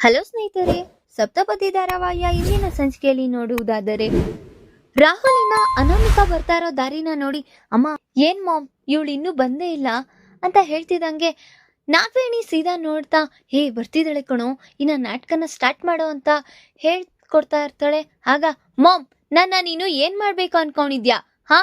Hello ಸ್ನೇಹಿತರೆ, ಸಪ್ತಪದಿ ಧಾರಾವಾಹಿಯ ಇಂದಿನ ಸಂಚಿಕೆಯಲ್ಲಿ ನೋಡುವುದಾದರೆ, ರಾಹುಲಿನ ಅನಾಮಿಕಾ ಬರ್ತಾ ಇರೋ ದಾರಿನ ನೋಡಿ, ಅಮ್ಮ, ಏನ್ ಮಾಮ್, ಇವಳು ಇನ್ನೂ ಬಂದೇ ಇಲ್ಲ ಅಂತ ಹೇಳ್ತಿದ್ದಂಗೆ ನಾಗವೇಣಿ ಸೀದಾ ನೋಡ್ತಾ, ಹೇ, ಬರ್ತಿದ್ದಾಳೆ ಕಣೋ, ಇನ್ನ ನಾಟಕನ ಸ್ಟಾರ್ಟ್ ಮಾಡೋ ಅಂತ ಹೇಳ್ಕೊಡ್ತಾ ಇರ್ತಾಳೆ. ಆಗ, ಮಾಮ್, ನನ್ನ ನೀನು ಏನ್ ಮಾಡ್ಬೇಕು ಅನ್ಕೊಂಡಿದ್ಯಾ? ಹಾ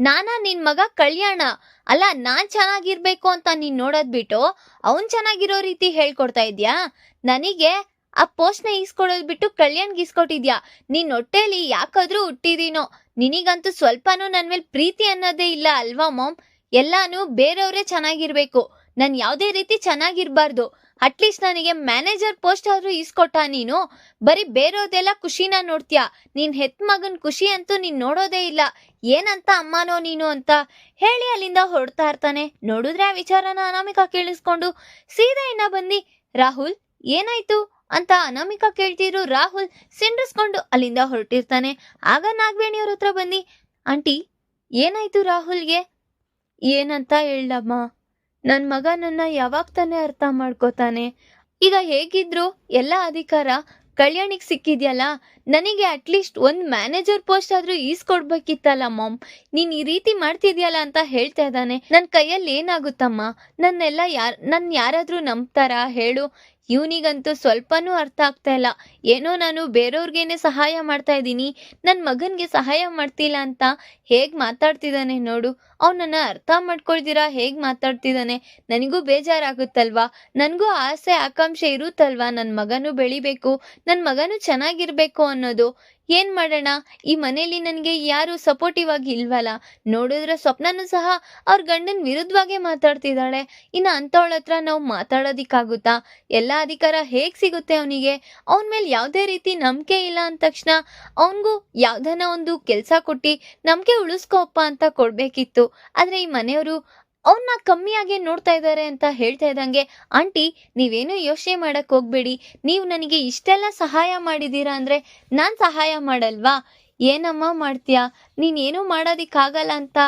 ನಾನಾ ನಿನ್ ಮಗ ಕಲ್ಯಾಣ. ಅಲ್ಲ, ನಾನ್ ಚೆನ್ನಾಗಿರ್ಬೇಕು ಅಂತ ನೀನ್ ನೋಡೋದ್ ಬಿಟ್ಟು ಅವನ್ ಚೆನ್ನಾಗಿರೋ ರೀತಿ ಹೇಳ್ಕೊಡ್ತಾ ಇದ್ಯಾ? ನನಗೆ ಆ ಪೋಸ್ಟ್ನ ಈಸ್ಕೊಡೋದ್ ಬಿಟ್ಟು ಕಲ್ಯಾಣ್ಗೆ ಈಸ್ಕೊಟ್ಟಿದ್ಯಾ? ನೀನ್ ಹೊಟ್ಟೆಲಿ ಯಾಕಾದ್ರೂ ಹುಟ್ಟಿದೀನೋ? ನಿನಗಂತೂ ಸ್ವಲ್ಪನೂ ನನ್ ಮೇಲೆ ಪ್ರೀತಿ ಅನ್ನೋದೇ ಇಲ್ಲ ಅಲ್ವಾ ಮಾಮ್? ಎಲ್ಲಾನು ಬೇರೆಯವರೇ ಚೆನ್ನಾಗಿರ್ಬೇಕು. ನಾನು ಯಾವುದೇ ರೀತಿ ಚೆನ್ನಾಗಿರ್ಬಾರ್ದು. ಅಟ್ಲೀಸ್ಟ್ ನನಗೆ ಮ್ಯಾನೇಜರ್ ಪೋಸ್ಟ್ ಆದ್ರೂ ಈಸ್ಕೊಟ್ಟ ನೀನು. ಬರೀ ಬೇರೋದೆಲ್ಲ ಖುಷಿನ ನೋಡ್ತೀಯ? ನೀನ್ ಹೆತ್ ಮಗನ್ ಖುಷಿ ಅಂತೂ ನೀನ್ ನೋಡೋದೇ ಇಲ್ಲ. ಏನಂತ ಅಮ್ಮನೋ ನೀನು ಅಂತ ಹೇಳಿ ಅಲ್ಲಿಂದ ಹೊರಡ್ತಾ ಇರ್ತಾನೆ. ನೋಡಿದ್ರೆ ಆ ವಿಚಾರನ ಅನಾಮಿಕಾ ಕೇಳಿಸ್ಕೊಂಡು ಸೀದಾ ಇನ್ನ ಬಂದಿ, ರಾಹುಲ್, ಏನಾಯ್ತು? ಅಂತ ಅನಾಮಿಕಾ ಕೇಳ್ತಿದ್ರು ರಾಹುಲ್ ಸಿಂಡಿಸ್ಕೊಂಡು ಅಲ್ಲಿಂದ ಹೊರಟಿರ್ತಾನೆ. ಆಗ ನಾಗವೇಣಿಯವ್ರ ಹತ್ರ ಬಂದಿ, ಆಂಟಿ, ಏನಾಯ್ತು ರಾಹುಲ್ಗೆ? ಏನಂತ ಹೇಳಮ್ಮ ನನ್ನ ಮಗ ನನ್ನ ಯಾವಾಗ ತಾನೇ ಅರ್ಥ ಮಾಡ್ಕೋತಾನೆ? ಈಗ ಹೇಗಿದ್ರು ಎಲ್ಲ ಅಧಿಕಾರ ಕಲ್ಯಾಣಿಗೆ ಸಿಕ್ಕಿದ್ಯಲ್ಲ? ನನಗೆ ಅಟ್ಲೀಸ್ಟ್ ಒಂದು ಮ್ಯಾನೇಜರ್ ಪೋಸ್ಟ್ ಆದ್ರೂ ಈಸ್ಕೊಡ್ಬೇಕಿತ್ತಲ್ಲ ಮಾಮ್ ನೀನು ಈ ರೀತಿ ಮಾಡ್ತಿದ್ಯಲ್ಲ ಅಂತ ಹೇಳ್ತಾ ಇದ್ದಾನೆ. ನನ್ನ ಕೈಯಲ್ಲಿ ಏನಾಗುತ್ತಮ್ಮ? ನನ್ನೆಲ್ಲ ಯಾರ್ ನನ್ನ ಯಾರಾದರೂ ನಂಬ್ತಾರಾ? ಹೇಳು. ಇವನಿಗಂತೂ ಸ್ವಲ್ಪನೂ ಅರ್ಥ ಆಗ್ತಾ ಇಲ್ಲ. ಏನೋ ನಾನು ಬೇರೆಯವ್ರಿಗೇನೆ ಸಹಾಯ ಮಾಡ್ತಾ ಇದ್ದೀನಿ. ನನ್ನ ಮಗನಿಗೆ ಸಹಾಯ ಮಾಡ್ತಿಲ್ಲ ಅಂತ ಹೇಗೆ ಮಾತಾಡ್ತಿದ್ದಾನೆ ನೋಡು. ಅವನನ್ನ ಅರ್ಥ ಮಾಡ್ಕೊಳ್ತೀರಾ ಹೇಗೆ ಮಾತಾಡ್ತಿದ್ದಾನೆ ನನಗೂ ಬೇಜಾರಾಗುತ್ತಲ್ವಾ? ನನಗೂ ಆಸೆ, ಆಕಾಂಕ್ಷೆ ಇರುತ್ತಲ್ವಾ? ನನ್ನ ಮಗನೂ ಬೆಳಿಬೇಕು. ನನ್ನ ಮಗನೂ ಚೆನ್ನಾಗಿರ್ಬೇಕು ಅನ್ನೋದು. ಏನ್ ಮಾಡೋಣ? ಈ ಮನೆಯಲ್ಲಿ ನನಗೆ ಯಾರು ಸಪೋರ್ಟಿವ್ ಆಗಿ ಇಲ್ವಲ್ಲ? ನೋಡಿದ್ರೆ ಸ್ವಪ್ನನು ಸಹ ಅವ್ರ ಗಂಡನ ವಿರುದ್ಧವಾಗೇ ಮಾತಾಡ್ತಿದ್ದಾಳೆ. ಇನ್ನು ಅಂಥವಳ ಹತ್ರ ನಾವು ಮಾತಾಡೋದಿಕ್ಕಾಗುತ್ತಾ? ಎಲ್ಲ ಅಧಿಕಾರ ಹೇಗೆ ಸಿಗುತ್ತೆ ಅವನಿಗೆ? ಅವನ ಮೇಲೆ ಯಾವುದೇ ರೀತಿ ನಂಬಿಕೆ ಇಲ್ಲ ಅಂದ ತಕ್ಷಣ ಅವನಿಗೂ ಯಾವ್ದನ ಒಂದು ಕೆಲಸ ಕೊಟ್ಟು ನಂಬಿಕೆ ಉಳಿಸ್ಕೋಪ್ಪ ಅಂತ ಕೊಡ್ಬೇಕಿತ್ತು. ಆದ್ರೆ ಈ ಮನೆಯವರು ಅವನ್ನ ಕಮ್ಮಿಯಾಗಿ ನೋಡ್ತಾ ಇದ್ದಾರೆ ಅಂತ ಹೇಳ್ತಾ ಇದ್ದಂಗೆ, ಆಂಟಿ, ನೀವೇನು ಯೋಚನೆ ಮಾಡಕ್ ಹೋಗ್ಬೇಡಿ. ನೀವು ನನಗೆ ಇಷ್ಟೆಲ್ಲ ಸಹಾಯ ಮಾಡಿದೀರಾ ಅಂದ್ರೆ ನಾನ್ ಸಹಾಯ ಮಾಡಲ್ವಾ? ಏನಮ್ಮ ಮಾಡ್ತೀಯಾ? ನೀನೇನು ಮಾಡೋದಿಕ್ಕಾಗಲ್ಲ ಅಂತ.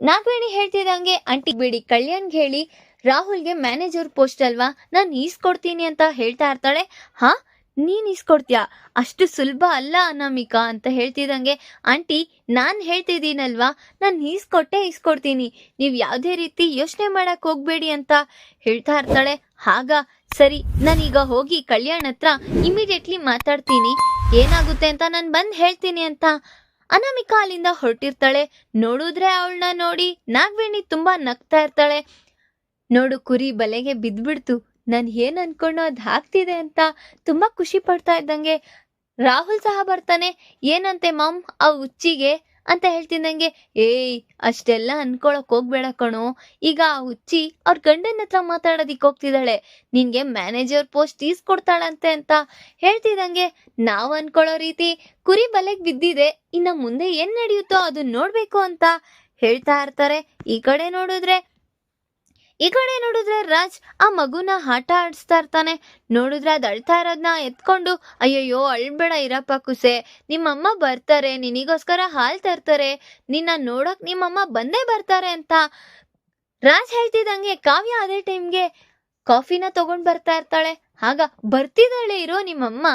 ನಾಗವೇಣಿ ಹೇಳ್ತಿದ್ದಂಗೆ, ಆಂಟಿ, ಬಿಡಿ, ಕಲ್ಯಾಣ್ಗೆ ಹೇಳಿ, ರಾಹುಲ್ಗೆ ಮ್ಯಾನೇಜರ್ ಪೋಸ್ಟ್ ಅಲ್ವಾ? ನಾನು ಈಸ್ಕೊಡ್ತೀನಿ ಅಂತ ಹೇಳ್ತಾ ಇರ್ತಾಳೆ. ಹಾ ನೀನ್ ಇಸ್ಕೊಡ್ತೀಯಾ? ಅಷ್ಟು ಸುಲಭ ಅಲ್ಲ ಅನಾಮಿಕಾ ಅಂತ ಹೇಳ್ತಿದಂಗೆ ಆಂಟಿ, ನಾನು ಹೇಳ್ತಿದ್ದೀನಲ್ವಾ? ನಾನು ಈಸ್ಕೊಟ್ಟೆ ಇಸ್ಕೊಡ್ತೀನಿ ನೀವು ಯಾವುದೇ ರೀತಿ ಯೋಚನೆ ಮಾಡಕ್ ಹೋಗ್ಬೇಡಿ ಅಂತ ಹೇಳ್ತಾ ಇರ್ತಾಳೆ. ಆಗ ಸರಿ, ನಾನೀಗ ಹೋಗಿ ಕಲ್ಯಾಣ್ ಹತ್ರ ಇಮಿಡಿಯೇಟ್ಲಿ ಮಾತಾಡ್ತೀನಿ. ಏನಾಗುತ್ತೆ ಅಂತ ನಾನು ಬಂದು ಹೇಳ್ತೀನಿ ಅಂತ. ಅನಾಮಿಕಾ ಅಲ್ಲಿಂದ ಹೊರಟಿರ್ತಾಳೆ. ನೋಡಿದ್ರೆ ಅವಳನ್ನ ನೋಡಿ ನಾಗವೇಣಿ ತುಂಬಾ ನಗ್ತಾ ಇರ್ತಾಳೆ. ನೋಡು ಕುರಿ ಬಲೆಗೆ ಬಿದ್ಬಿಡ್ತು ನಾನು ಏನು ಅನ್ಕೊಂಡು ಅದು ಹಾಕ್ತಿದೆ ಅಂತ ತುಂಬ ಖುಷಿ ಪಡ್ತಾ ಇದ್ದಂಗೆ ರಾಹುಲ್ ಸಹ ಬರ್ತಾನೆ. ಏನಂತೆ ಮಮ್, ಆ ಹುಚ್ಚಿಗೆ ಅಂತ ಹೇಳ್ತಿದ್ದಂಗೆ, ಏಯ್, ಅಷ್ಟೆಲ್ಲ ಅನ್ಕೊಳಕ್ ಹೋಗ್ಬೇಡ ಕಣೋ. ಈಗ ಆ ಹುಚ್ಚಿ ಅವ್ರ ಗಂಡನ ಹತ್ರ ಮಾತಾಡೋದಿಕ್ ಹೋಗ್ತಿದ್ದಾಳೆ. ನಿನ್ಗೆ ಮ್ಯಾನೇಜರ್ ಪೋಸ್ಟ್ ಈಸ್ಕೊಡ್ತಾಳಂತೆ ಅಂತ ಹೇಳ್ತಿದ್ದಂಗೆ, ನಾವು ಅನ್ಕೊಳ್ಳೋ ರೀತಿ ಕುರಿ ಬಲೆಗ್ ಬಿದ್ದಿದೆ. ಇನ್ನ ಮುಂದೆ ಏನ್ ನಡೆಯುತ್ತೋ ಅದನ್ನ ನೋಡ್ಬೇಕು ಅಂತ ಹೇಳ್ತಾ ಇರ್ತಾರೆ. ಈ ಕಡೆ ನೋಡಿದ್ರೆ ಈ ಕಡೆ ನೋಡಿದ್ರೆ ರಾಜ್ ಆ ಮಗುನ ಆಟ ಆಡಿಸ್ತಾ ಇರ್ತಾನೆ. ನೋಡಿದ್ರೆ ಅದು ಅಳ್ತಾ ಇರೋದನ್ನ ಎತ್ಕೊಂಡು, ಅಯ್ಯಯ್ಯೋ, ಅಳ್ಬೇಡ ಇರಪ್ಪ ಕುಸೆ. ನಿಮ್ಮಮ್ಮ ಬರ್ತಾರೆ, ನಿನಗೋಸ್ಕರ ಹಾಲು ತರ್ತಾರೆ ನಿನ್ನ ನೋಡಕ್ ನಿಮ್ಮಮ್ಮ ಬಂದೇ ಬರ್ತಾರೆ ಅಂತ. ರಾಜ್ ಹೇಳ್ತಿದ್ದಂಗೆ ಕಾವ್ಯ ಅದೇ ಟೈಮ್ಗೆ ಕಾಫಿನ ತಗೊಂಡ್ ಬರ್ತಾ ಇರ್ತಾಳೆ. ಆಗ, ಬರ್ತಿದ್ದಾಳೆ ಇರೋ ನಿಮ್ಮಮ್ಮ,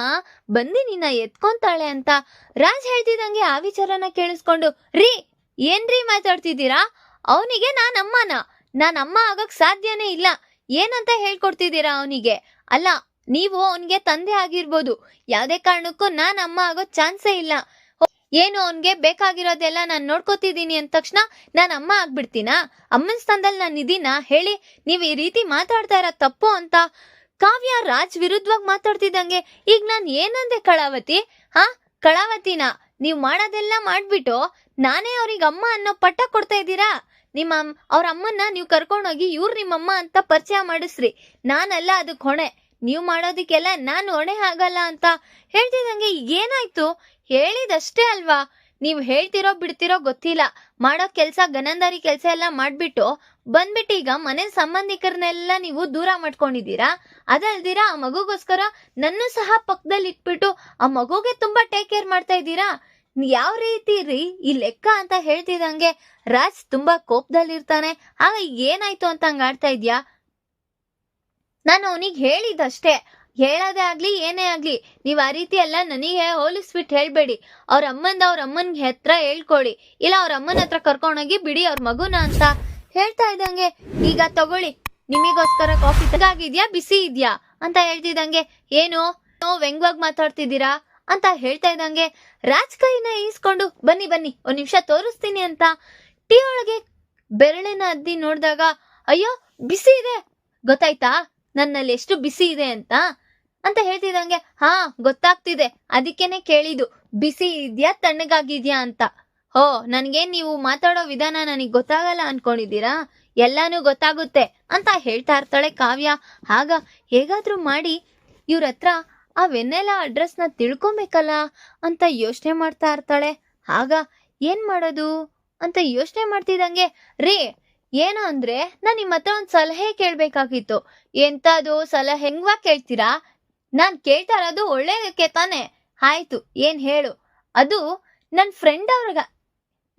ಬಂದು ನಿನ್ನ ಎತ್ಕೊಂತಾಳೆ ಅಂತ. ರಾಜ್ ಹೇಳ್ತಿದ್ದಂಗೆ ಆ ವಿಚಾರನ ಕೇಳಿಸ್ಕೊಂಡು, ರೀ, ಏನ್ರಿ ಮಾತಾಡ್ತಿದ್ದೀರಾ? ಅವನಿಗೆ ನಾನಮ್ಮನ ನಾನ್ ಅಮ್ಮ ಆಗೋಕ್ಕೆ ಸಾಧ್ಯನೇ ಇಲ್ಲ. ಏನಂತ ಹೇಳ್ಕೊಡ್ತಿದ್ದೀರಾ ಅವನಿಗೆ? ಅಲ್ಲ, ನೀವು ಅವನಿಗೆ ತಂದೆ ಆಗಿರ್ಬೋದು. ಯಾವುದೇ ಕಾರಣಕ್ಕೂ ನಾನು ಅಮ್ಮ ಆಗೋ ಚಾನ್ಸೇ ಇಲ್ಲ. ಏನು ಅವನಿಗೆ ಬೇಕಾಗಿರೋದೆಲ್ಲ ನಾನು ನೋಡ್ಕೋತಿದ್ದೀನಿ ಅಂದ ತಕ್ಷಣ ನಾನು ಅಮ್ಮ ಆಗ್ಬಿಡ್ತೀನಾ? ಅಮ್ಮನ ಸ್ಥಾನದಲ್ಲಿ ನಾನು ಇದೀನಾ? ಹೇಳಿ, ನೀವು ಈ ರೀತಿ ಮಾತಾಡ್ತಾ ಇರೋ ತಪ್ಪು ಅಂತ. ಕಾವ್ಯ ರಾಜ್ ವಿರುದ್ಧವಾಗಿ ಮಾತಾಡ್ತಿದ್ದಂಗೆ ಈಗ ನಾನು ಏನಂದೆ ಕಳಾವತಿ? ಹಾ, ಕಳಾವತಿನ, ನೀವು ಮಾಡೋದೆಲ್ಲ ಮಾಡ್ಬಿಟ್ಟು ನಾನೇ ಅವ್ರಿಗೆ ಅಮ್ಮ ಅನ್ನೋ ಪಟ್ಟ ಕೊಡ್ತಾ ಇದ್ದೀರಾ? ನಿಮ್ಮ ಅವ್ರ ಅಮ್ಮನ್ನ ನೀವು ಕರ್ಕೊಂಡೋಗಿ ಇವ್ರು ನಿಮ್ಮಮ್ಮ ಅಂತ ಪರಿಚಯ ಮಾಡಿಸ್ರಿ. ನಾನಲ್ಲ ಅದಕ್ಕೆ ಹೊಣೆ. ನೀವು ಮಾಡೋದಕ್ಕೆಲ್ಲ ನಾನು ಹೊಣೆ ಆಗಲ್ಲ ಅಂತ ಹೇಳ್ತಿದ್ದಂಗೆ ಏನಾಯ್ತು? ಹೇಳಿದಷ್ಟೇ ಅಲ್ವಾ? ನೀವು ಹೇಳ್ತಿರೋ ಬಿಡ್ತಿರೋ ಗೊತ್ತಿಲ್ಲ. ಮಾಡೋ ಕೆಲಸ, ಗನಂದಾರಿ ಕೆಲಸ ಎಲ್ಲ ಮಾಡಿಬಿಟ್ಟು ಬಂದ್ಬಿಟ್ಟು ಈಗ ಮನೆ ಸಂಬಂಧಿಕರನ್ನೆಲ್ಲ ನೀವು ದೂರ ಮಾಡ್ಕೊಂಡಿದ್ದೀರಾ? ಅದಲ್ದಿರಾ ಆ ಮಗುಗೋಸ್ಕರ ನನ್ನ ಸಹ ಪಕ್ಕದಲ್ಲಿ ಇಟ್ಬಿಟ್ಟು ಆ ಮಗುಗೆ ತುಂಬಾ ಟೇಕ್ ಕೇರ್ ಮಾಡ್ತಾ ಇದ್ದೀರಾ? ಯಾವ ರೀತಿ ರೀ ಈ ಲೆಕ್ಕ ಅಂತ ಹೇಳ್ತಿದಂಗೆ ರಾಜ್ ತುಂಬಾ ಕೋಪದಲ್ಲಿರ್ತಾನೆ. ಆಗ ಏನಾಯ್ತು ಅಂತ ಹಂಗ ಆಡ್ತಾ ಇದ್ಯಾ? ನಾನು ಅವನಿಗೆ ಹೇಳಿದಷ್ಟೇ ಹೇಳೋದೇ ಆಗ್ಲಿ, ಏನೇ ಆಗ್ಲಿ, ನೀವು ಆ ರೀತಿ ಎಲ್ಲ ನನಗೆ ಹೋಲಿಸ್ಬಿಟ್ಟು ಹೇಳ್ಬೇಡಿ. ಅವ್ರ ಅಮ್ಮಂದ ಅವ್ರ ಅಮ್ಮನ್ ಹತ್ರ ಹೇಳ್ಕೊಳ್ಳಿ ಇಲ್ಲ ಅವ್ರ ಅಮ್ಮನ ಹತ್ರ ಕರ್ಕೊಂಡೋಗಿ ಬಿಡಿ ಅವ್ರ ಮಗುನ ಅಂತ ಹೇಳ್ತಾ ಇದ್ದಂಗೆ, ಈಗ ತಗೊಳ್ಳಿ. ನಿಮಗೋಸ್ಕರ ಕಾಫಿ ತಗಾಗಿದ್ಯಾ ಬಿಸಿ ಇದ್ಯಾ? ಅಂತ ಹೇಳ್ತಿದ್ದಂಗೆ, ಏನು? ನೋ ವ್ಯಂಗ್ವಾಗಿ ಮಾತಾಡ್ತಿದ್ದೀರಾ? ಅಂತ ಹೇಳ್ತಾ ಇದ್ದಂಗೆ ರಾಜ್ ಕೈನ ಈಸ್ಕೊಂಡು, ಬನ್ನಿ ಬನ್ನಿ, ಒಂದ್ ನಿಮಿಷ ತೋರಿಸ್ತೀನಿ ಅಂತ ಟೀ ಒಳಗೆ ಬೆರಳಿನ ಅದ್ದಿ ನೋಡಿದಾಗ, ಅಯ್ಯೋ, ಬಿಸಿ ಇದೆ. ಗೊತ್ತಾಯ್ತಾ? ನನ್ನಲ್ಲಿ ಎಷ್ಟು ಬಿಸಿ ಇದೆ ಅಂತ? ಅಂತ ಹೇಳ್ತಿದ್ದಂಗೆ, ಹಾ, ಗೊತ್ತಾಗ್ತಿದೆ. ಅದಕ್ಕೇನೆ ಕೇಳಿದ್ದು, ಬಿಸಿ ಇದ್ಯಾ, ತಣ್ಣಗಾಗಿದ್ಯಾ ಅಂತ. ಹೋ, ನನ್ಗೆ ನೀವು ಮಾತಾಡೋ ವಿಧಾನ ನನಗೆ ಗೊತ್ತಾಗಲ್ಲ ಅನ್ಕೊಂಡಿದ್ದೀರಾ? ಎಲ್ಲಾನು ಗೊತ್ತಾಗುತ್ತೆ ಅಂತ ಹೇಳ್ತಾ ಇರ್ತಾಳೆ ಕಾವ್ಯ. ಆಗ ಹೇಗಾದ್ರೂ ಮಾಡಿ ಇವ್ರ ಹತ್ರ ಆ ವೆನ್ನೆಲ್ಲ ಅಡ್ರೆಸ್ನ ತಿಳ್ಕೊಬೇಕಲ್ಲ ಅಂತ ಯೋಚನೆ ಮಾಡ್ತಾ ಇರ್ತಾಳೆ. ಆಗ ಏನು ಮಾಡೋದು? ಅಂತ ಯೋಚನೆ ಮಾಡ್ತಿದ್ದಂಗೆ, ರೀ, ಏನು ಅಂದ್ರೆ ನಾನು ನಿಮ್ಮ ಹತ್ರ ಒಂದು ಸಲಹೆ ಕೇಳಬೇಕಾಗಿತ್ತು. ಎಂತದು ಸಲಹೆ ಹೆಂಗ್ವಾ ಕೇಳ್ತೀರಾ? ನಾನು ಕೇಳ್ತಾ ಇರೋದು ಒಳ್ಳೇದಕ್ಕೆ ತಾನೆ. ಆಯ್ತು, ಏನು ಹೇಳು. ಅದು ನನ್ನ ಫ್ರೆಂಡ್ ಅವ್ರಿಗ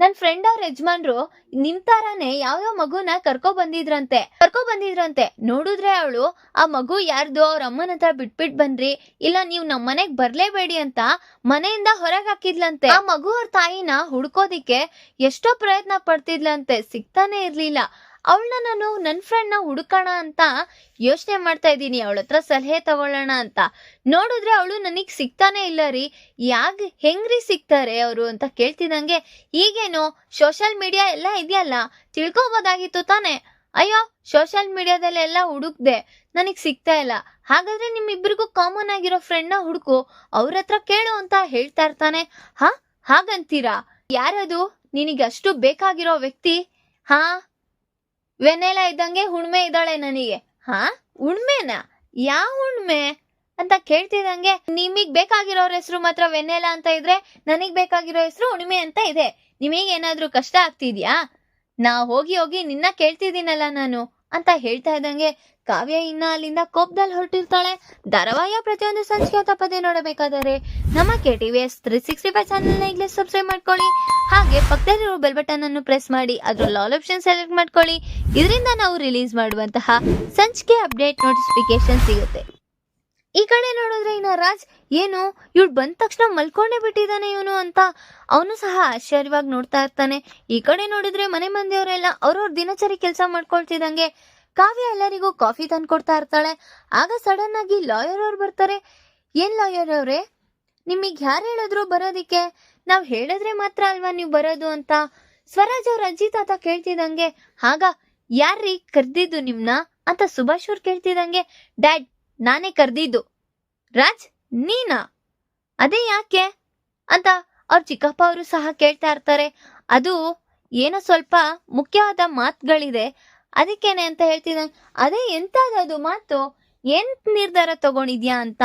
ನನ್ ಫ್ರೆಂಡ್ ಅವ್ರ ಯಜಮಾನ್ರು ನಿಮ್ ತರಾನೇ ಯಾವ್ಯಾವ ಮಗುನ ಕರ್ಕೊ ಬಂದಿದ್ರಂತೆ ಕರ್ಕೊ ಬಂದಿದ್ರಂತೆ. ನೋಡಿದ್ರೆ ಅವಳು ಆ ಮಗು ಯಾರ್ದು ಅವ್ರ ಅಮ್ಮನ ಹತ್ರ ಬಿಟ್ಬಿಟ್ ಬಂದ್ರಿ, ಇಲ್ಲ ನೀವು ನಮ್ ಮನೆಗ್ ಬರ್ಲೇಬೇಡಿ ಅಂತ ಮನೆಯಿಂದ ಹೊರಗ್ ಹಾಕಿದ್ಲಂತೆ. ಆ ಮಗು ಅವ್ರ ತಾಯಿನ ಹುಡ್ಕೋದಿಕ್ಕೆ ಎಷ್ಟೋ ಪ್ರಯತ್ನ ಪಡ್ತಿದ್ಲಂತೆ, ಸಿಗ್ತಾನೆ ಇರ್ಲಿಲ್ಲ. ಅವಳನ್ನ ನಾನು ನನ್ನ ಫ್ರೆಂಡ್ನ ಹುಡುಕೋಣ ಅಂತ ಯೋಚನೆ ಮಾಡ್ತಾ ಇದ್ದೀನಿ. ಅವಳ ಹತ್ರ ಸಲಹೆ ತಗೊಳ್ಳೋಣ ಅಂತ. ನೋಡಿದ್ರೆ ಅವಳು ನನಗೆ ಸಿಗ್ತಾನೆ ಇಲ್ಲ ರೀ. ಯಾಕೆ ಹೆಂಗ್ರಿ ಸಿಗ್ತಾರೆ ಅವರು ಅಂತ ಕೇಳ್ತಿದಂಗೆ ಈಗೇನು? ಸೋಷಲ್ ಮೀಡಿಯಾ ಎಲ್ಲ ಇದೆಯಲ್ಲ? ತಿಳ್ಕೊಬೋದಾಗಿತ್ತು ತಾನೆ? ಅಯ್ಯೋ ಸೋಷಿಯಲ್ ಮೀಡಿಯಾದಲ್ಲೆಲ್ಲ ಹುಡುಕ್ದೆ. ನನಗ್ ಸಿಗ್ತಾ ಇಲ್ಲ. ಹಾಗಾದ್ರೆ ನಿಮ್ಮಿಬ್ಬರಿಗೂ ಕಾಮನ್ ಆಗಿರೋ ಫ್ರೆಂಡ್ನ ಹುಡುಕು. ಅವ್ರ ಹತ್ರ ಕೇಳು ಅಂತ ಹೇಳ್ತಾ ಇರ್ತಾನೆ. ಹಾ? ಹಾಗಂತೀರಾ? ಯಾರದು? ನಿನಗೆ ಅಷ್ಟು ಬೇಕಾಗಿರೋ ವ್ಯಕ್ತಿ? ಹಾ? ವೆನೆಲ್ಲ ಇದ್ದಂಗೆ ಹುಣ್ಮೆ ಇದ್ದಾಳೆ ನನಗೆ. ಹಾ? ಉಣ್ಮೆನಾ ಯಾವ ಹುಣ್ಮೆ? ಅಂತ ಕೇಳ್ತಿದಂಗೆ ನಿಮಗ್ ಬೇಕಾಗಿರೋರ್ ಹೆಸರು ಮಾತ್ರ ವೆನೆಲಾ ಅಂತ ಇದ್ರೆ ನನಗ್ ಬೇಕಾಗಿರೋ ಹೆಸರು ಉಣ್ಮೆ ಅಂತ ಇದೆ. ನಿಮಗೆ ಏನಾದ್ರೂ ಕಷ್ಟ ಆಗ್ತಿದ್ಯಾ? ನಾ ಹೋಗಿ ಹೋಗಿ ನಿನ್ನ ಕೇಳ್ತಿದ್ದೀನಲ್ಲ ನಾನು, ಅಂತ ಹೇಳ್ತಾ ಇದ್ದಂಗೆ ಕಾವ್ಯ ಇನ್ನ ಅಲ್ಲಿಂದ ಕೋಪದಲ್ಲಿ ಹೊರಟಿರ್ತಾಳೆ. ಧಾರಾವಾಹಿಯ ಪ್ರತಿಯೊಂದು ಸಂಚಿಕೆ ತಪ್ಪದೆ ನೋಡಬೇಕಾದರೆ ನಮ್ಮ K T V S three sixty five ಚಾನಲ್ನ ಈಗಲೇ ಸಬ್ಸ್ಕ್ರೈಬ್ ಮಾಡ್ಕೊಳ್ಳಿ. ಹಾಗೆ ಪಕ್ಕದಲ್ಲಿರೋ ಬೆಲ್ ಬಟನ್ ಅನ್ನು ಪ್ರೆಸ್ ಮಾಡಿ, ಅದ್ರಲ್ಲಿ ಆಲ್ ಆಪ್ಷನ್ ಸೆಲೆಕ್ಟ್ ಮಾಡ್ಕೊಳ್ಳಿ. ಇದರಿಂದ ನಾವು ರಿಲೀಸ್ ಮಾಡುವಂತಹ ಸಂಚಿಕೆ ಅಪ್ಡೇಟ್ ನೋಟಿಫಿಕೇಶನ್ ಸಿಗುತ್ತೆ. ಈ ಕಡೆ ನೋಡಿದ್ರೆ ಇನ್ನ ರಾಜ್, ಏನು, ಇವಳು ಬಂದ ತಕ್ಷಣ ಮಲ್ಕೊಂಡೇ ಬಿಟ್ಟಿದ್ದಾನೆ ಇವನು ಅಂತ ಅವನು ಸಹ ಆಶ್ಚರ್ಯವಾಗಿ ನೋಡ್ತಾ ಇರ್ತಾನೆ. ಈ ಕಡೆ ನೋಡಿದ್ರೆ ಮನೆ ಮಂದಿಯವರೆಲ್ಲ ಅವ್ರವ್ರ ದಿನಚರಿ ಕೆಲಸ ಮಾಡ್ಕೊಳ್ತಿದಂಗೆ ಕಾವ್ಯ ಎಲ್ಲರಿಗೂ ಕಾಫಿ ತಂದ್ಕೊಡ್ತಾ ಇರ್ತಾಳೆ. ಆಗ ಸಡನ್ ಆಗಿ ಲಾಯರ್ ಅವ್ರು ಬರ್ತಾರೆ. ಏನ್ ಲಾಯರ್ ಅವ್ರೆ? ನಿಮಗೆ ಯಾರು ಹೇಳಿದ್ರು ಬರೋದಿಕ್ಕೆ? ನಾವು ಹೇಳಿದ್ರೆ ಮಾತ್ರ ಅಲ್ವಾ ನೀವು ಬರೋದು ಅಂತ. ಸ್ವರಾಜ್ ಅವ್ರ ಅಜ್ಜಿ ತಾತ ಕೇಳ್ತಿದಂಗೆ ಆಗ ಯಾರ್ರೀ ಕರ್ದಿದ್ದು ನಿಮ್ನ? ಅಂತ ಸುಭಾಷ್ ಅವ್ರು ಕೇಳ್ತಿದಂಗೆ ಡ್ಯಾಡ್, ನಾನೇ ಕರ್ದಿದ್ದು. ರಾಜ್, ನೀನಾ? ಅದೇ ಯಾಕೆ? ಅಂತ ಅವ್ರ ಚಿಕ್ಕಪ್ಪ ಅವರು ಸಹ ಕೇಳ್ತಾ ಇರ್ತಾರೆ. ಅದು ಏನೋ ಸ್ವಲ್ಪ ಮುಖ್ಯವಾದ ಮಾತುಗಳಿದೆ. ಅದಕ್ಕೇನೆ ಅಂತ ಹೇಳ್ತಿದ್ದ. ಅದೇ ಎಂತದದು ಮಾತು? ಏನ್ ನಿರ್ಧಾರ ತಗೊಂಡಿದ್ಯಾ ಅಂತ?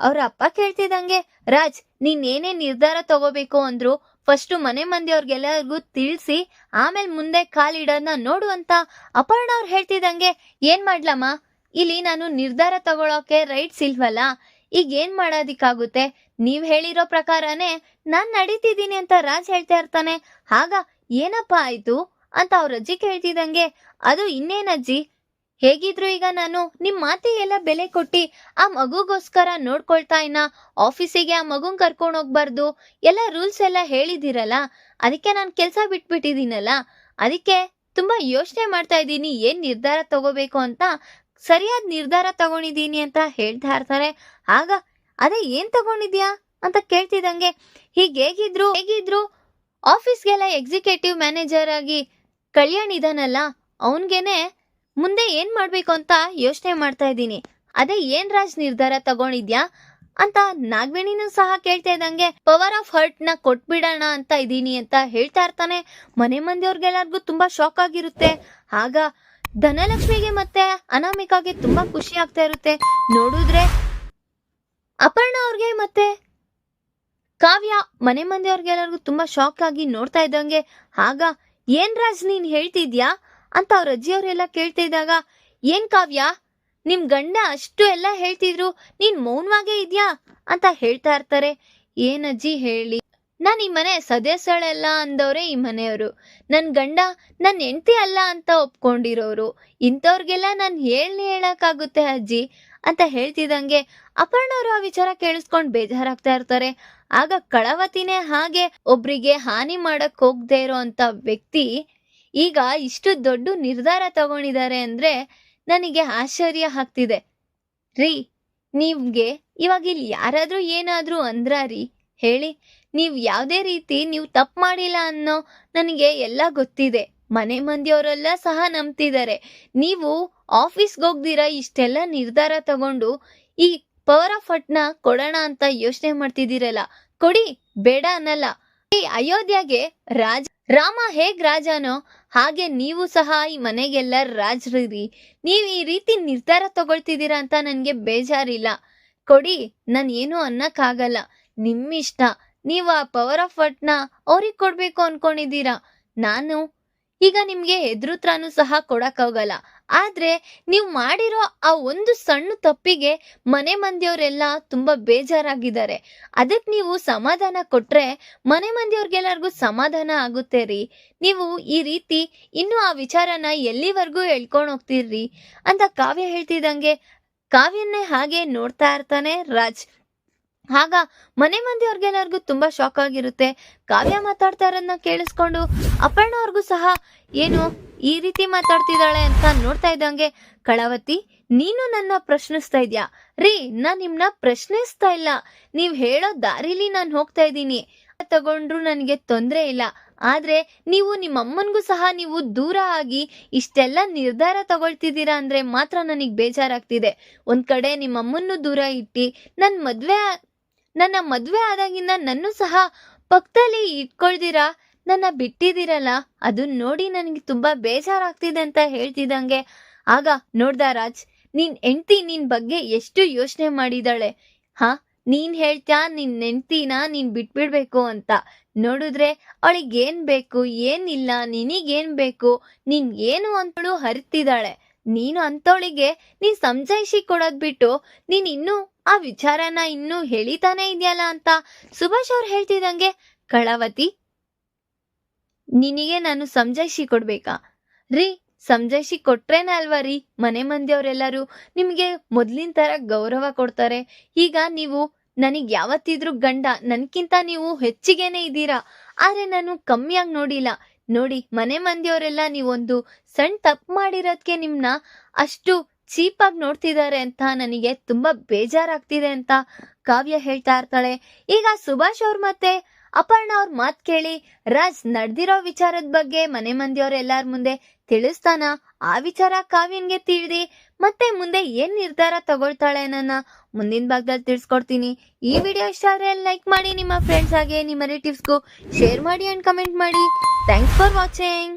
ಅವ್ರ ಅಪ್ಪ ಕೇಳ್ತಿದ್ದಂಗೆ, ರಾಜ್, ನೀನ್ ಏನೇ ನಿರ್ಧಾರ ತಗೋಬೇಕು ಅಂದ್ರು ಫಸ್ಟ್ ಮನೆ ಮಂದಿಯವ್ರಿಗೆಲ್ಲರಿಗೂ ತಿಳಿಸಿ, ಆಮೇಲೆ ಮುಂದೆ ಕಾಲಿಡೋದನ್ನ ನೋಡು ಅಂತ ಅಪರ್ಣ ಅವ್ರು ಹೇಳ್ತಿದಂಗೆ ಏನ್ ಮಾಡ್ಲಮ್ಮ? ಇಲ್ಲಿ ನಾನು ನಿರ್ಧಾರ ತಗೊಳೋಕೆ ರೈಟ್ಸ್ ಇಲ್ವಲ್ಲ? ಈಗ ಏನ್ ಮಾಡೋದಿಕ್ಕಾಗುತ್ತೆ? ನೀವ್ ಹೇಳಿರೋ ಪ್ರಕಾರನೇ ನಾನ್ ನಡೀತಿದ್ದೀನಿ ಅಂತ ರಾಜ್ ಹೇಳ್ತಾ ಇರ್ತಾನೆ. ಆಗ ಏನಪ್ಪಾ ಆಯ್ತು? ಅಂತ ಅವ್ರ ಅಜ್ಜಿ ಕೇಳ್ತಿದಂಗೆ ಅದು ಇನ್ನೇನಜ್ಜಿ ಹೇಗಿದ್ರು ಈಗ ನಾನು ನಿಮ್ ಮಾತಿಗೆಲ್ಲ ಬೆಲೆ ಕೊಟ್ಟಿ ಆ ಮಗುಗೋಸ್ಕರ ನೋಡ್ಕೊಳ್ತಾ ಇನ್ನ ಆಫೀಸಿಗೆ ಆ ಮಗುನ್ ಕರ್ಕೊಂಡು ಹೋಗ್ಬಾರ್ದು? ಎಲ್ಲ ರೂಲ್ಸ್ ಎಲ್ಲ ಹೇಳಿದಿರಲ್ಲ ಅದಕ್ಕೆ ನಾನು ಕೆಲಸ ಬಿಟ್ಬಿಟ್ಟಿದ್ದೀನಲ್ಲ? ಅದಕ್ಕೆ ತುಂಬಾ ಯೋಚನೆ ಮಾಡ್ತಾ ಇದ್ದೀನಿ, ಏನ್ ನಿರ್ಧಾರ ತಗೋಬೇಕು ಅಂತ, ಸರಿಯಾದ ನಿರ್ಧಾರ ತಗೊಂಡಿದ್ದೀನಿ ಅಂತ ಹೇಳ್ತಾ ಇರ್ತಾರೆ. ಆಗ, ಅದೇ ಏನ್ ತಗೊಂಡಿದ್ಯಾ? ಅಂತ ಕೇಳ್ತಿದಂಗೆ ಹೀಗೆ ಹೇಗಿದ್ರು ಹೇಗಿದ್ರು, ಆಫೀಸ್ಗೆಲ್ಲ ಎಕ್ಸಿಕ್ಯೂಟಿವ್ ಮ್ಯಾನೇಜರ್ ಆಗಿ ಕಲ್ಯಾಣ್ ಇದಾನಲ್ಲ, ಅವನ್ಗೇನೆ ಮುಂದೆ ಏನ್ ಮಾಡ್ಬೇಕು ಅಂತ ಯೋಚನೆ ಮಾಡ್ತಾ ಇದ್ದೀನಿ. ಅದೇ ಏನ್ ರಾಜ್ ನಿರ್ಧಾರ ತಗೊಂಡಿದ್ಯಾ? ಅಂತ ನಾಗವೇಣಿನೂ ಸಹ ಕೇಳ್ತಾ ಇದ್ದಂಗೆ ಪವರ್ ಆಫ್ ಹರ್ಟ್ನ ಕೊಟ್ಬಿಡೋಣ ಅಂತ ಇದ್ದೀನಿ ಅಂತ ಹೇಳ್ತಾ ಇರ್ತಾನೆ. ಮನೆ ಮಂದಿಯವ್ರಿಗೆಲ್ಲರಿಗೂ ತುಂಬಾ ಶಾಕ್ ಆಗಿರುತ್ತೆ. ಆಗ ಧನಲಕ್ಷ್ಮಿಗೆ ಮತ್ತೆ ಅನಾಮಿಕಾಗೆ ತುಂಬಾ ಖುಷಿ ಆಗ್ತಾ ಇರುತ್ತೆ. ನೋಡಿದ್ರೆ ಅಪರ್ಣ ಅವ್ರಿಗೆ ಮತ್ತೆ ಕಾವ್ಯ ಮನೆ ಮಂದಿಯವ್ರಿಗೆಲ್ಲರಿಗೂ ತುಂಬಾ ಶಾಕ್ ಆಗಿ ನೋಡ್ತಾ ಇದ್ದಂಗೆ. ಆಗ ಏನ್ ರಾಜ್, ನೀನ್ ಹೇಳ್ತಿದ್ಯಾ? ಅಂತ ಅವ್ರ ಅಜ್ಜಿಯವರೆಲ್ಲ ಕೇಳ್ತಾ ಇದ್ದಾಗ, ಏನ್ ಕಾವ್ಯ? ನಿಮ್ ಗಂಡ ಅಷ್ಟು ಎಲ್ಲ ಹೇಳ್ತಿದ್ರು, ನೀನ್ ಮೌನವಾಗೇ ಇದ್ಯಾ? ಅಂತ ಹೇಳ್ತಾ ಇರ್ತಾರೆ. ಏನ್ ಅಜ್ಜಿ ಹೇಳಿ? ನಾನ್ ಈ ಮನೆ ಸದಸ್ಯಳೆಲ್ಲ ಅಂದವ್ರೆ ಈ ಮನೆಯವರು. ನನ್ ಗಂಡ ನನ್ ಹೆಂಡತಿ ಅಲ್ಲ ಅಂತ ಒಪ್ಕೊಂಡಿರೋರು. ಇಂಥವ್ರಿಗೆಲ್ಲ ನಾನ್ ಹೇಳ್ನೆ ಹೇಳಕ್ಕಾಗುತ್ತೆ ಅಜ್ಜಿ. ಅಂತ ಹೇಳ್ತಿದಂಗೆ ಅಪರ್ಣವರು ಆ ವಿಚಾರ ಕೇಳಿಸ್ಕೊಂಡ್ ಬೇಜಾರಾಗ್ತಾ ಇರ್ತಾರೆ. ಆಗ ಕಳವತಿನೇ ಹಾಗೆ ಒಬ್ರಿಗೆ ಹಾನಿ ಮಾಡಕ್ ಹೋಗ್ದೇ ಇರೋ ಅಂತ ವ್ಯಕ್ತಿ ಈಗ ಇಷ್ಟು ದೊಡ್ಡ ನಿರ್ಧಾರ ತಗೊಂಡಿದ್ದಾರೆ ಅಂದ್ರೆ ನನಗೆ ಆಶ್ಚರ್ಯ ಆಗ್ತಿದೆ. ರೀ, ನಿಮ್ಗೆ ಇವಾಗ ಇಲ್ಲಿ ಯಾರಾದ್ರೂ ಏನಾದ್ರೂ ಅಂದ್ರ ರೀ? ಹೇಳಿ, ನೀವ್ ಯಾವುದೇ ರೀತಿ ನೀವು ತಪ್ಪು ಮಾಡಿಲ್ಲ ಅನ್ನೋ ನನಗೆ ಎಲ್ಲ ಗೊತ್ತಿದೆ. ಮನೆ ಮಂದಿಯವರೆಲ್ಲ ಸಹ ನಂಬ್ತಿದ್ದಾರೆ. ನೀವು ಆಫೀಸ್ಗೆ ಹೋಗ್ದಿರಾ? ಇಷ್ಟೆಲ್ಲ ನಿರ್ಧಾರ ತಗೊಂಡು ಈ ಪವರ್ ಆಫ್ ಅಟ್ನ ಕೊಡೋಣ ಅಂತ ಯೋಚನೆ ಮಾಡ್ತಿದ್ದೀರಲ್ಲ? ಕೊಡಿ, ಬೇಡ ಅನ್ನಲ್ಲ. ಈ ಅಯೋಧ್ಯೆಗೆ ರಾಜ, ರಾಮ ಹೇಗ್ ರಾಜನೋ ಹಾಗೆ ನೀವು ಸಹ ಈ ಮನೆಗೆಲ್ಲ ರಾಜ್ರಿ ನೀವು ಈ ರೀತಿ ನಿರ್ಧಾರ ತಗೊಳ್ತಿದ್ದೀರಾ ಅಂತ ನನಗೆ ಬೇಜಾರಿಲ್ಲ. ಕೊಡಿ, ನಾನು ಏನು ಅನ್ನಕ್ಕಾಗಲ್ಲ. ನಿಮ್ಮಿಷ್ಟ. ನೀವು ಆ ಪವರ್ ಆಫ್ ಅಟ್ನ ಅವ್ರಿಗೆ ಕೊಡ್ಬೇಕು ಅನ್ಕೊಂಡಿದ್ದೀರಾ? ನಾನು ಈಗ ನಿಮ್ಗೆ ಎದುರುತ್ರಾನು ಸಹ ಕೊಡಕ್ಕಾಗಲ್ಲ. ಆದ್ರೆ ನೀವು ಮಾಡಿರೋ ಆ ಒಂದು ಸಣ್ಣ ತಪ್ಪಿಗೆ ಮನೆ ಮಂದಿಯವರೆಲ್ಲ ತುಂಬಾ ಬೇಜಾರಾಗಿದ್ದಾರೆ. ಅದಕ್ಕೆ ನೀವು ಸಮಾಧಾನ ಕೊಟ್ರೆ ಮನೆ ಮಂದಿಯವ್ರಿಗೆಲ್ಲರಿಗೂ ಸಮಾಧಾನ ಆಗುತ್ತೆ ರೀ. ನೀವು ಈ ರೀತಿ ಇನ್ನು ಆ ವಿಚಾರನ ಎಲ್ಲಿವರೆಗೂ ಹೇಳ್ಕೊಂಡು ಹೋಗ್ತೀರಿ ಅಂತ ಕಾವ್ಯ ಹೇಳ್ತಿದ್ದಂಗೆ ಕಾವ್ಯನ್ನೇ ಹಾಗೆ ನೋಡ್ತಾ ಇರ್ತಾನೆ ರಾಜ್. ಆಗ ಮನೆ ಮಂದಿಯವ್ರಿಗೆಲ್ಲರಿಗೂ ತುಂಬಾ ಶಾಕ್ ಆಗಿರುತ್ತೆ. ಕಾವ್ಯ ಮಾತಾಡ್ತಾ ಇರೋದನ್ನ ಕೇಳಿಸ್ಕೊಂಡು ಅಪರ್ಣ ಅವ್ರಿಗೂ ಸಹ ಏನು ಈ ರೀತಿ ಮಾತಾಡ್ತಿದ್ದಾಳೆ ಅಂತ ನೋಡ್ತಾ ಇದ್ದಂಗೆ, ಕಳವತಿ, ನೀನು ನನ್ನ ಪ್ರಶ್ನಿಸ್ತಾ ಇದ್ಯಾ? ರೀ, ನಾ ನಿಮ್ನ ಪ್ರಶ್ನಿಸ್ತಾ ಇಲ್ಲ. ನೀವ್ ಹೇಳೋ ದಾರಿಲಿ ನಾನು ಹೋಗ್ತಾ ಇದ್ದೀನಿ. ತಗೊಂಡ್ರು ನನಗೆ ತೊಂದ್ರೆ ಇಲ್ಲ. ಆದ್ರೆ ನೀವು ನಿಮ್ಮ ಅಮ್ಮನ್ಗೂ ಸಹ ನೀವು ದೂರ ಆಗಿ ಇಷ್ಟೆಲ್ಲ ನಿರ್ಧಾರ ತಗೊಳ್ತಿದ್ದೀರಾ ಅಂದ್ರೆ ಮಾತ್ರ ನನಗ್ ಬೇಜಾರಾಗ್ತಿದೆ. ಒಂದ್ ಕಡೆ ನಿಮ್ಮ ಅಮ್ಮನ್ನು ದೂರ ಇಟ್ಟಿ ನನ್ ಮದ್ವೆ ನನ್ನ ಮದುವೆ ಆದಾಗಿಂದ ನನ್ನೂ ಸಹ ಪಕ್ಕದಲ್ಲಿ ಇಟ್ಕೊಳ್ದಿರಾ? ನನ್ನ ಬಿಟ್ಟಿದ್ದೀರಲ್ಲ ಅದನ್ನ ನೋಡಿ ನನಗೆ ತುಂಬಾ ಬೇಜಾರಾಗ್ತಿದೆ ಅಂತ ಹೇಳ್ತಿದ್ದಂಗೆ. ಆಗ ನೋಡ್ದ ರಾಜ್, ನಿನ್ ಹೆಂಡ್ತಿ ನಿನ್ ಬಗ್ಗೆ ಎಷ್ಟು ಯೋಚನೆ ಮಾಡಿದಾಳೆ ಹಾ, ನೀನ್ ಹೇಳ್ತ್ಯಾ ನಿನ್ ಹೆಂಡ್ತಿನ ನೀನ್ ಬಿಟ್ಬಿಡ್ಬೇಕು ಅಂತ. ನೋಡಿದ್ರೆ ಅವಳಿಗೆ ಏನ್ ಬೇಕು, ಏನಿಲ್ಲ, ನಿನಗೇನ್ ಬೇಕು, ನೀನ್ ಏನು ಅಂತಳು ಹರಿತಿದ್ದಾಳೆ. ನೀನು ಅಂತವಳಿಗೆ ನೀನ್ ಸಂಜಾಯಿಸಿ ಕೊಡೋದ್ ಬಿಟ್ಟು ನೀನ್ ಇನ್ನೂ ಆ ವಿಚಾರನ ಇನ್ನೂ ಹೇಳಿತಾನೆ ಇದೆಯಲ್ಲ ಅಂತ ಸುಭಾಷ್ ಅವ್ರು ಹೇಳ್ತಿದಂಗೆ ಕಳವತಿ, ನಿನಗೆ ನಾನು ಸಮಜಾಯಿಷಿ ಕೊಡ್ಬೇಕಾ? ರೀ ಸಮಜಾಯಿಷಿ ಕೊಟ್ರೇನ ಅಲ್ವಾ ರೀ, ಮನೆ ಮಂದಿಯವರೆಲ್ಲರೂ? ನಿಮಗೆ ಮೊದ್ಲಿನ ತರ ಗೌರವ ಕೊಡ್ತಾರೆ. ಈಗ ನೀವು, ನನಗೆ ಯಾವತ್ತಿದ್ರು ಗಂಡ, ನನ್ಕಿಂತ ನೀವು ಹೆಚ್ಚಿಗೆನೆ ಇದ್ದೀರಾ? ಆದ್ರೆ ನಾನು ಕಮ್ಮಿಯಾಗಿ ನೋಡಿಲ್ಲ. ನೋಡಿ, ಮನೆ ಮಂದಿಯವರೆಲ್ಲ ನೀವೊಂದು ಸಣ್ಣ ತಪ್ಪು ಮಾಡಿರೋದ್ಕೆ ನಿಮ್ನ ಅಷ್ಟು ಚೀಪಾಗಿ ನೋಡ್ತಿದ್ದಾರೆ ಅಂತ ನನಗೆ ತುಂಬಾ ಬೇಜಾರಾಗ್ತಿದೆ ಅಂತ ಕಾವ್ಯ ಹೇಳ್ತಾ ಇರ್ತಾಳೆ. ಈಗ ಸುಭಾಷ್ ಅವ್ರ ಮತ್ತೆ ಅಪರ್ಣ ಅವ್ರ ಮಾತ್ ಕೇಳಿ ರಾಜ್ ನಡೆದಿರೋ ವಿಚಾರದ ಬಗ್ಗೆ ಮನೆ ಮಂದಿಯವ್ರ ಎಲ್ಲಾರ ಮುಂದೆ ತಿಳಿಸ್ತಾನ? ಆ ವಿಚಾರ ಕಾವ್ಯನ್ಗೆ ತಿಳಿದಿ, ಮತ್ತೆ ಮುಂದೆ ಏನ್ ನಿರ್ಧಾರ ತಗೊಳ್ತಾಳೆ ನನ್ನ ಮುಂದಿನ ಭಾಗದಲ್ಲಿ ತಿಳಿಸ್ಕೊಡ್ತೀನಿ. ಈ ವಿಡಿಯೋ ಇಷ್ಟ ಆದ್ರೆ ಲೈಕ್ ಮಾಡಿ, ನಿಮ್ಮ ಫ್ರೆಂಡ್ಸ್ ಹಾಗೆ, ನಿಮ್ಮ ರಿಲೇಟಿವ್ಸ್ಗೂ ಶೇರ್ ಮಾಡಿ ಅಂಡ್ ಕಮೆಂಟ್ ಮಾಡಿ. Thanks for watching